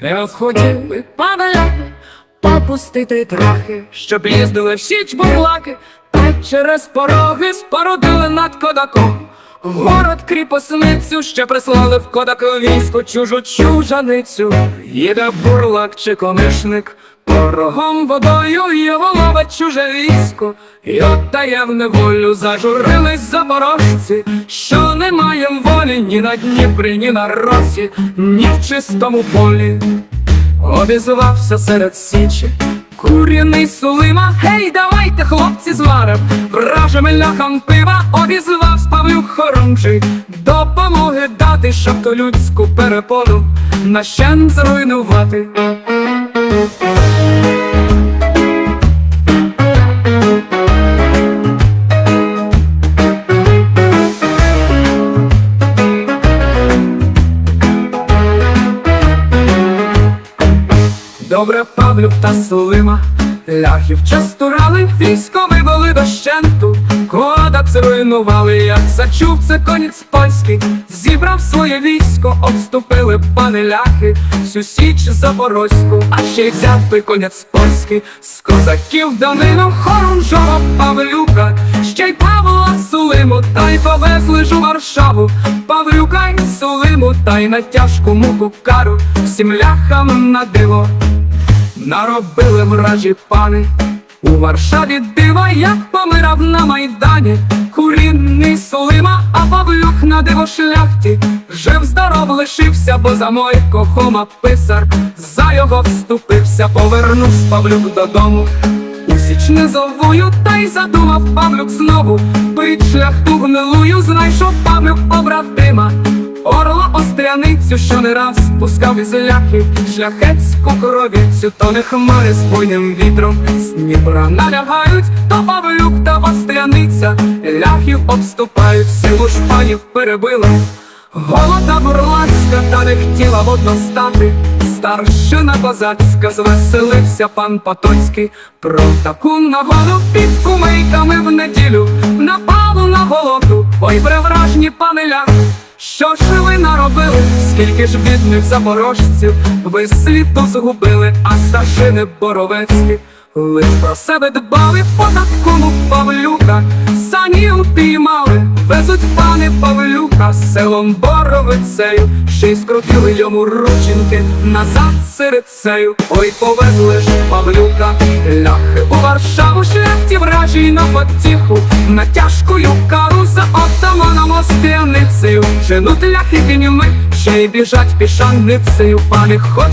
Не хотіли падаляти, попустити трохи, щоб їздили в січ бурлаки, та через пороги спорудили над кодаком. Город кріпосницю ще прислали в кодаку військо чужу чужаницю. Їде бурлак чи комишник, порогом водою його ловить чуже військо, і отдає в неволю, зажурились запорожці, що не маєм волі ні на Дніпрі, ні на росі, ні в чистому полі. Обізвався серед січі Куряний сулима, гей, давайте, хлопці, зварим Вражим ляхам пива, обізвався Павлюк Хоромчий Допомоги дати, щоб ту людську перепону Нащен зруйнувати Добре Павлюк та Сулима. Ляхів частурали, військо вивели дощенту Кодак зруйнували, як зачув це конець польський. Зібрав своє військо, обступили пани ляхи. Всю січ запорозьку, а ще й взяв той конець польський. З козаків Данину Хорунжова Павлюка. Ще й Павла Сулиму, та й повезли ж у Варшаву. Павлюка й Сулиму, та й на тяжку муку кару. Всім ляхам на диво Наробили вражі пани. У Варшаві дива, як помирав на майдані, курінний Сулима, а Павлюк на диво шляхті, жив здоров лишився, бо за Мойко Хома писар, за його вступився, повернувся Павлюк додому. У січ низовую, та й задумав Павлюк знову, бить шляхту гнилую, знайшов Павлюк побратима. Орла остряницю, що не раз спускав із ляхів Шляхетську коровіцю, то не хмари з буйним вітром. З налягають, то Павлюк та остряниця Ляхів обступають, силу шпанів перебили Голода бурлацька, та не хотіла водно стати. Старшина козацька, звеселився пан Потоцький. Про таку нагоду під кумейками в неділю Напали на голоду, ой превражні пани ляхи що ж ви скільки ж бідних запорожців ви світу згубили, а старшини боровецькі лиш про себе дбали по такому Павлюка, сані упіймали, везуть пани Павлюка селом Боровицею, ще й скрутили йому рученьки назад сирицею. Ой, повезли ж Павлюка, ляхи у Варшаву, шляхті вражій на потіху, на тяжкою кару за отаманом остряницею. Женуть ляхи кіньми, ще й біжать пішаницею, пани хоч